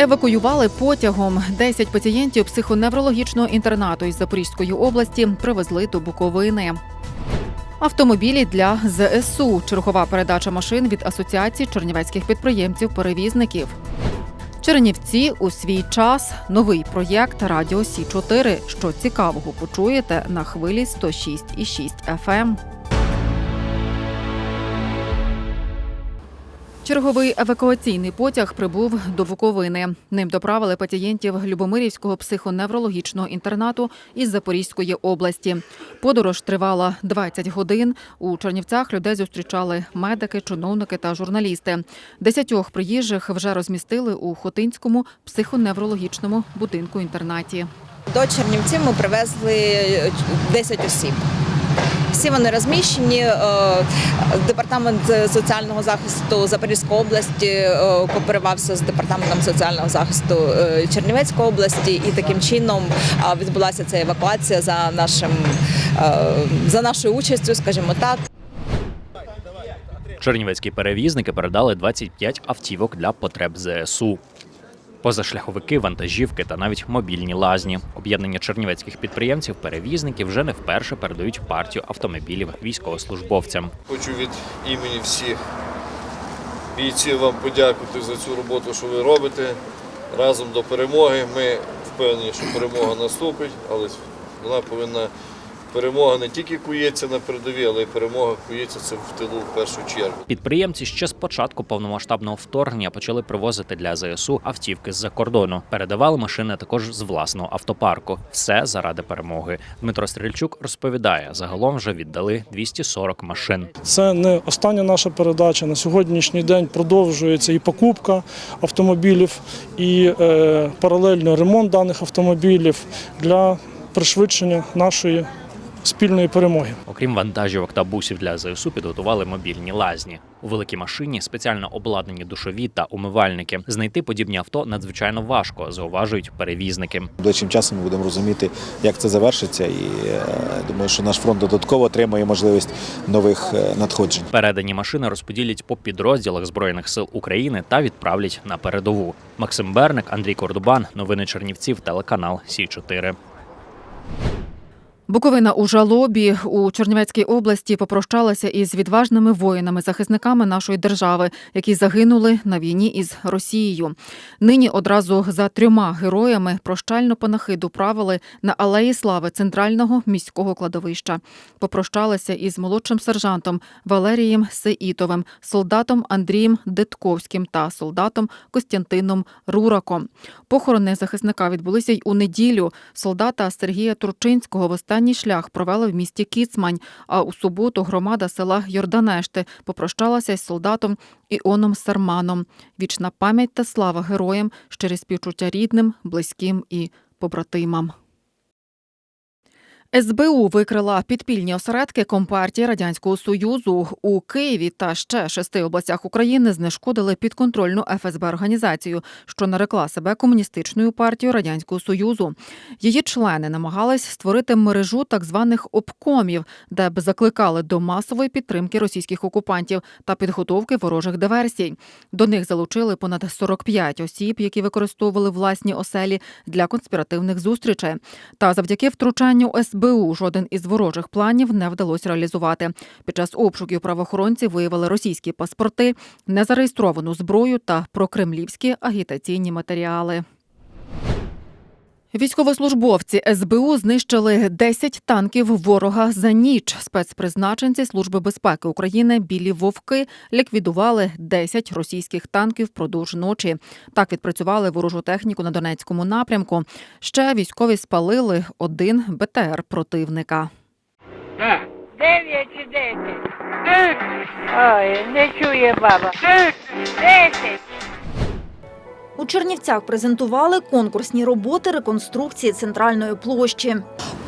Евакуювали потягом 10 пацієнтів психоневрологічного інтернату із Запорізької області привезли до Буковини. Автомобілі для ЗСУ. Чергова передача машин від Асоціації чернівецьких підприємців-перевізників. Чернівці у свій час. Новий проєкт Радіо Сі 4 Що цікавого почуєте на хвилі 106,6 FM. Черговий евакуаційний потяг прибув до Буковини. Ним доправили пацієнтів Любомирівського психоневрологічного інтернату із Запорізької області. Подорож тривала 20 годин. У Чернівцях людей зустрічали медики, чиновники та журналісти. Десятьох приїжджих вже розмістили у Хотинському психоневрологічному будинку інтернаті. До Чернівців ми привезли 10 осіб. Всі вони розміщені. Е, Департамент соціального захисту Запорізької області е, кооперувався з департаментом соціального захисту е, Чернівецької області, і таким чином відбулася ця евакуація за нашим за нашою участю, скажімо так. Чернівецькі перевізники передали 25 автівок для потреб ЗСУ. Позашляховики, вантажівки та навіть мобільні лазні. Об'єднання чернівецьких підприємців перевізників вже не вперше передають партію автомобілів військовослужбовцям. Хочу від імені всіх бійців вам подякувати за цю роботу, що ви робите. Разом до перемоги. Ми впевнені, що перемога наступить, але вона повинна перемога не тільки кується на передовій, але й перемога кується це в тилу в першу чергу. Підприємці ще з початку повномасштабного вторгнення почали привозити для ЗСУ автівки з-за кордону. Передавали машини також з власного автопарку. Все заради перемоги. Дмитро Стрільчук розповідає, загалом вже віддали 240 машин. Це не остання наша передача. На сьогоднішній день продовжується і покупка автомобілів, і е, паралельно ремонт даних автомобілів для пришвидшення нашої спільної перемоги. Окрім вантажівок та бусів для ЗСУ, підготували мобільні лазні. У великій машині спеціально обладнані душові та умивальники. Знайти подібні авто надзвичайно важко, зауважують перевізники. Ближчим часом ми будемо розуміти, як це завершиться, і е, думаю, що наш фронт додатково отримає можливість нових е, надходжень. Передані машини розподілять по підрозділах збройних сил України та відправлять на передову. Максим Берник, Андрій Кордубан, новини Чернівців, телеканал Сі 4 Буковина у жалобі у Чернівецькій області попрощалася із відважними воїнами, захисниками нашої держави, які загинули на війні із Росією. Нині одразу за трьома героями прощальну панахиду правили на алеї слави центрального міського кладовища. Попрощалася із молодшим сержантом Валерієм Сеїтовим, солдатом Андрієм Детковським та солдатом Костянтином Рураком. Похорони захисника відбулися й у неділю. Солдата Сергія Турчинського в останній шлях провели в місті Кіцмань. А у суботу громада села Йорданешти попрощалася із солдатом Іоном Сарманом. Вічна пам'ять та слава героям, щирі співчуття рідним, близьким і побратимам. СБУ викрила підпільні осередки Компартії Радянського Союзу у Києві та ще шести областях України знешкодили підконтрольну ФСБ організацію, що нарекла себе комуністичною партією Радянського Союзу. Її члени намагались створити мережу так званих обкомів, де б закликали до масової підтримки російських окупантів та підготовки ворожих диверсій. До них залучили понад 45 осіб, які використовували власні оселі для конспіративних зустрічей. Та завдяки втручанню СБУ жоден із ворожих планів не вдалося реалізувати. Під час обшуків правоохоронці виявили російські паспорти, незареєстровану зброю та прокремлівські агітаційні матеріали. Військовослужбовці СБУ знищили 10 танків ворога за ніч. Спецпризначенці Служби безпеки України білі вовки ліквідували 10 російських танків впродовж ночі. Так відпрацювали ворожу техніку на Донецькому напрямку. Ще військові спалили один БТР противника. Дев'ять чи десять? Ой, не чує баба. Десять. У Чернівцях презентували конкурсні роботи реконструкції центральної площі.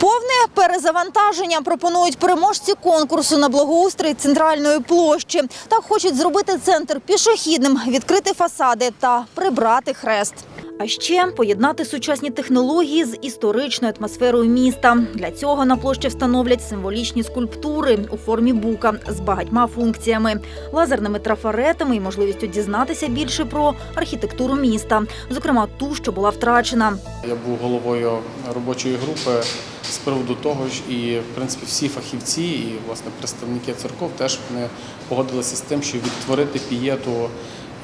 Повне перезавантаження пропонують переможці конкурсу на благоустрій центральної площі. Так хочуть зробити центр пішохідним, відкрити фасади та прибрати хрест. А ще поєднати сучасні технології з історичною атмосферою міста. Для цього на площі встановлять символічні скульптури у формі бука з багатьма функціями, лазерними трафаретами і можливістю дізнатися більше про архітектуру міста, зокрема ту, що була втрачена. Я був головою робочої групи з приводу того ж, і в принципі всі фахівці і власне представники церков теж вони погодилися з тим, що відтворити пієту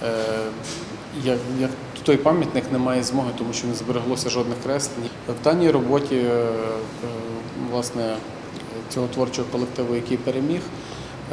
е, як, як той пам'ятник немає змоги, тому що не збереглося жодних креслень. В даній роботі е, е, власне цього творчого колективу, який переміг.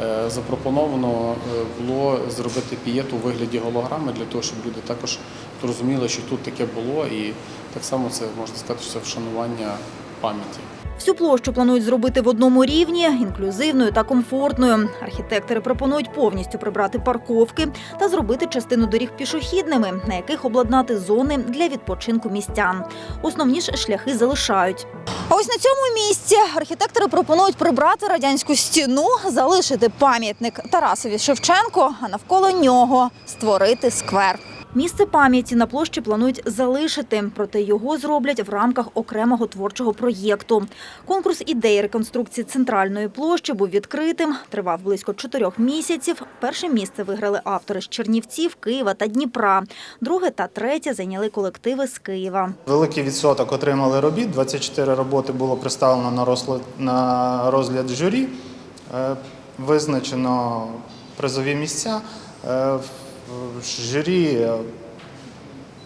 е, Запропоновано було зробити пієту у вигляді голограми для того, щоб люди також зрозуміли, що тут таке було, і так само це можна сказати, що це вшанування пам'яті. Всю площу планують зробити в одному рівні, інклюзивною та комфортною. Архітектори пропонують повністю прибрати парковки та зробити частину доріг пішохідними, на яких обладнати зони для відпочинку містян. Основні ж шляхи залишають. А ось на цьому місці архітектори пропонують прибрати радянську стіну, залишити пам'ятник Тарасові Шевченко, а навколо нього створити сквер. Місце пам'яті на площі планують залишити, проте його зроблять в рамках окремого творчого проєкту. Конкурс ідей реконструкції центральної площі був відкритим, тривав близько чотирьох місяців. Перше місце виграли автори з Чернівців, Києва та Дніпра. Друге та третє зайняли колективи з Києва. Великий відсоток отримали робіт. 24 роботи було представлено на розгляд, журі. Е, Визначено призові місця. Журі е,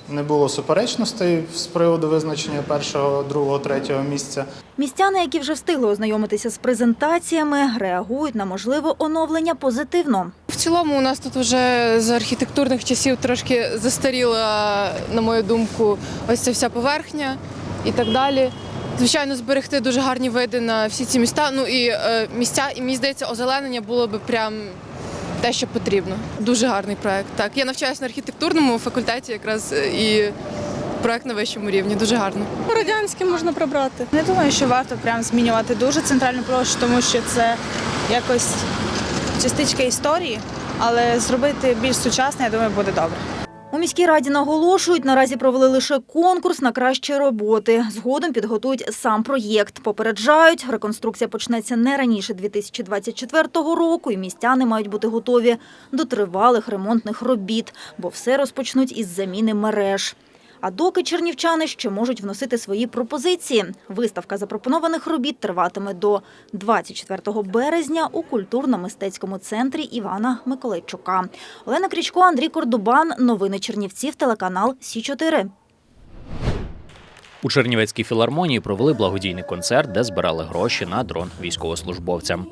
не було суперечностей з приводу визначення першого, другого, третього місця. Містяни, які вже встигли ознайомитися з презентаціями, реагують на можливе оновлення позитивно. В цілому у нас тут вже з архітектурних часів трошки застаріла, на мою думку, ось ця вся поверхня і так далі. Звичайно, зберегти дуже гарні види на всі ці міста. Ну і е, місця, і мені здається, озеленення було би прям те, що потрібно. Дуже гарний проект. Так, я навчаюся на архітектурному факультеті, якраз е, і проект на вищому рівні. Дуже гарно. Радянське можна прибрати. Не думаю, що варто прям змінювати дуже центральну площу, тому що це якось частичка історії, але зробити більш сучасне, я думаю, буде добре. У міській раді наголошують, наразі провели лише конкурс на кращі роботи. Згодом підготують сам проєкт. Попереджають, реконструкція почнеться не раніше 2024 року, і містяни мають бути готові до тривалих ремонтних робіт, бо все розпочнуть із заміни мереж. А доки чернівчани ще можуть вносити свої пропозиції. Виставка запропонованих робіт триватиме до 24 березня у культурно-мистецькому центрі Івана Миколайчука. Олена Крічко, Андрій Кордубан. Новини Чернівців, телеканал Сі 4 У Чернівецькій філармонії провели благодійний концерт, де збирали гроші на дрон військовослужбовцям.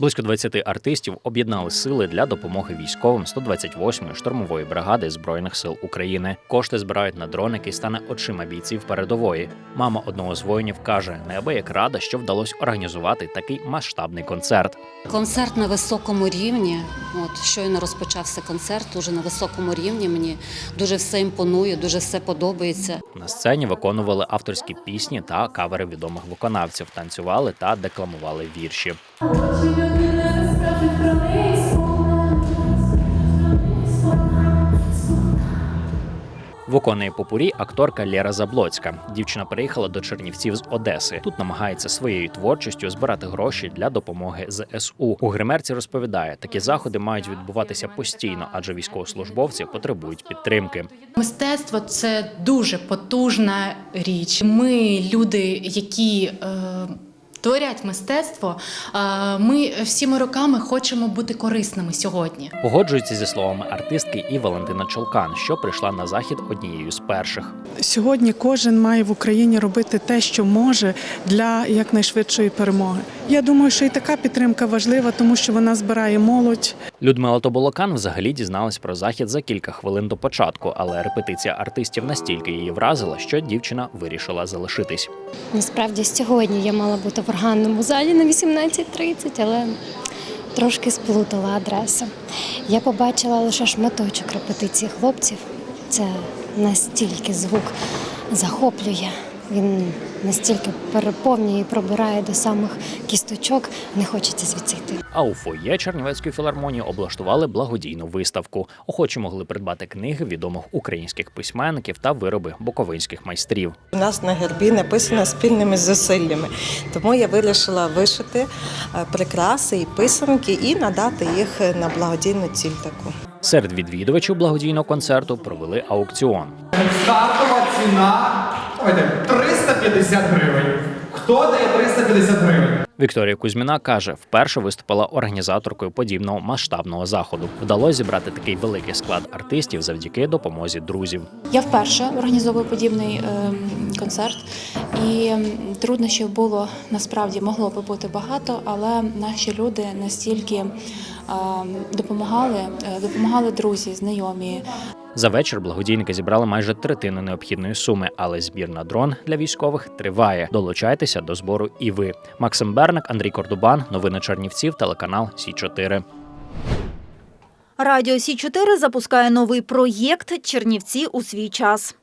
Близько 20 артистів об'єднали сили для допомоги військовим 128-ї штурмової бригади збройних сил України. Кошти збирають на дрон, який стане очима бійців передової. Мама одного з воїнів каже, неабияк рада, що вдалося організувати такий масштабний концерт. Концерт на високому рівні. От щойно розпочався концерт, уже на високому рівні. Мені дуже все імпонує, дуже все подобається. На сцені виконували авторські пісні та кавери відомих виконавців, танцювали та декламували вірші. Виконує попурі акторка Лєра Заблоцька. Дівчина приїхала до Чернівців з Одеси. Тут намагається своєю творчістю збирати гроші для допомоги ЗСУ. У гримерці розповідає, такі заходи мають відбуватися постійно, адже військовослужбовці потребують підтримки. Мистецтво це дуже потужна річ. Ми люди, які е, творять мистецтво. Е, ми всіми роками хочемо бути корисними сьогодні. Погоджується зі словами артистки і Валентина Чолкан, що прийшла на захід однією з перших. Сьогодні кожен має в Україні робити те, що може для якнайшвидшої перемоги. Я думаю, що і така підтримка важлива, тому що вона збирає молодь. Людмила Тоболокан взагалі дізналась про захід за кілька хвилин до початку, але репетиція артистів настільки її вразила, що дівчина вирішила залишитись. Насправді сьогодні я мала бути в органному залі на 18.30, але трошки сплутала адресу. Я побачила лише шматочок репетиції хлопців. Це настільки звук захоплює. Він настільки переповнює і пробирає до самих кісточок, не хочеться звідси йти. А у фоє Чернівецької філармонії облаштували благодійну виставку. Охочі могли придбати книги відомих українських письменників та вироби буковинських майстрів. У нас на гербі написано спільними зусиллями, тому я вирішила вишити е, прикраси і писанки і надати їх на благодійну ціль таку. Серед відвідувачів благодійного концерту провели аукціон. Стартова ціна давайте, 350 гривень. Хто дає 350 гривень? Вікторія Кузьміна каже, вперше виступила організаторкою подібного масштабного заходу. Вдалося зібрати такий великий склад артистів завдяки допомозі друзів. Я вперше організовую подібний ем, концерт, і ем, труднощів було насправді могло би бути багато, але наші люди настільки ем, допомагали, е, допомагали друзі, знайомі. За вечір благодійники зібрали майже третину необхідної суми, але збір на дрон для військових триває. Долучайтеся до збору і ви. Максим Берник, Андрій Кордубан, новини Чернівців, телеканал Сі 4 Радіо Сі 4 запускає новий проєкт Чернівці у свій час.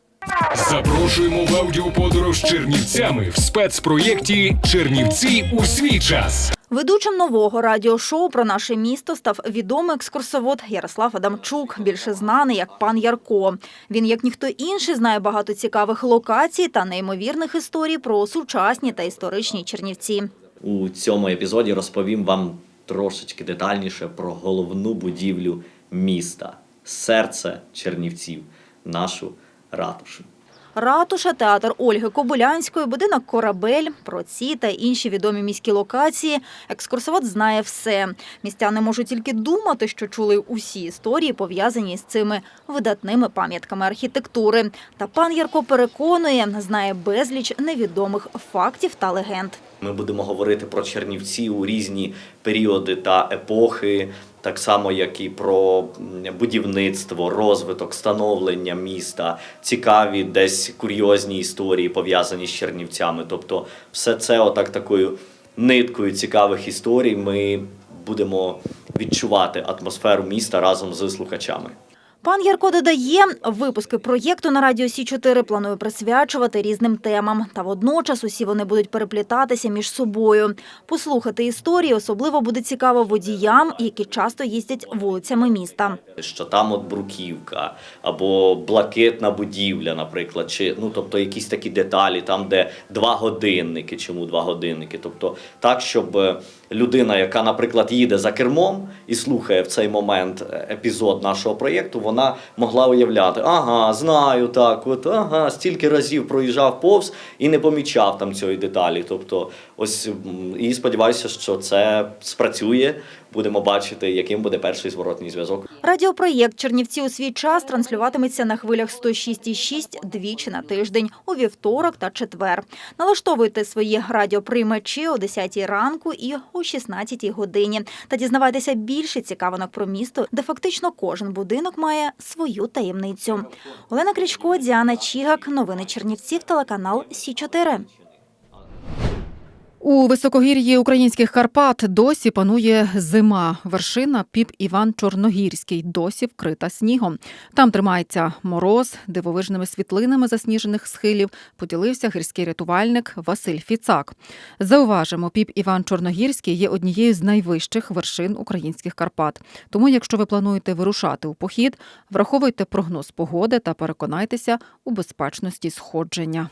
Запрошуємо в аудіоподорож Чернівцями в спецпроєкті Чернівці у свій час. Ведучим нового радіошоу про наше місто став відомий екскурсовод Ярослав Адамчук, більше знаний як пан Ярко. Він, як ніхто інший, знає багато цікавих локацій та неймовірних історій про сучасні та історичні Чернівці. У цьому епізоді розповім вам трошечки детальніше про головну будівлю міста серце Чернівців, нашу ратушу. Ратуша, театр Ольги Кобилянської, будинок Корабель. Про ці та інші відомі міські локації екскурсовод знає все. Містяни можуть тільки думати, що чули усі історії, пов'язані з цими видатними пам'ятками архітектури. Та пан Ярко переконує, знає безліч невідомих фактів та легенд. Ми будемо говорити про Чернівці у різні періоди та епохи, так само як і про будівництво, розвиток, становлення міста, цікаві десь курйозні історії пов'язані з Чернівцями. Тобто, все це отак такою ниткою цікавих історій ми будемо відчувати атмосферу міста разом з слухачами. Пан Ярко додає, випуски проєкту на радіо Сі 4 планує присвячувати різним темам. Та водночас усі вони будуть переплітатися між собою. Послухати історії особливо буде цікаво водіям, які часто їздять вулицями міста. що там от бруківка або блакитна будівля, наприклад, чи ну тобто якісь такі деталі, там де два годинники. Чому два годинники? Тобто так, щоб е, людина, яка, наприклад, їде за кермом і слухає в цей момент е, епізод нашого проєкту, вона могла уявляти: ага, знаю так, от ага, стільки разів проїжджав повз і не помічав там цієї деталі. Тобто, ось і сподіваюся, що це спрацює. Будемо бачити, яким буде перший зворотній зв'язок. Радіопроєкт Чернівці у свій час транслюватиметься на хвилях 106,6 двічі на тиждень у вівторок та четвер. Налаштовуйте свої радіоприймачі о 10 ранку і о 16 годині. Та дізнавайтеся більше цікавинок про місто, де фактично кожен будинок має свою таємницю. Олена Крічко, Діана Чігак. Новини Чернівців, телеканал Сі 4 У високогір'ї українських Карпат досі панує зима. Вершина піп Іван Чорногірський досі вкрита снігом. Там тримається мороз, дивовижними світлинами засніжених схилів поділився гірський рятувальник Василь Фіцак. Зауважимо, піп Іван Чорногірський є однією з найвищих вершин українських Карпат. Тому, якщо ви плануєте вирушати у похід, враховуйте прогноз погоди та переконайтеся у безпечності сходження.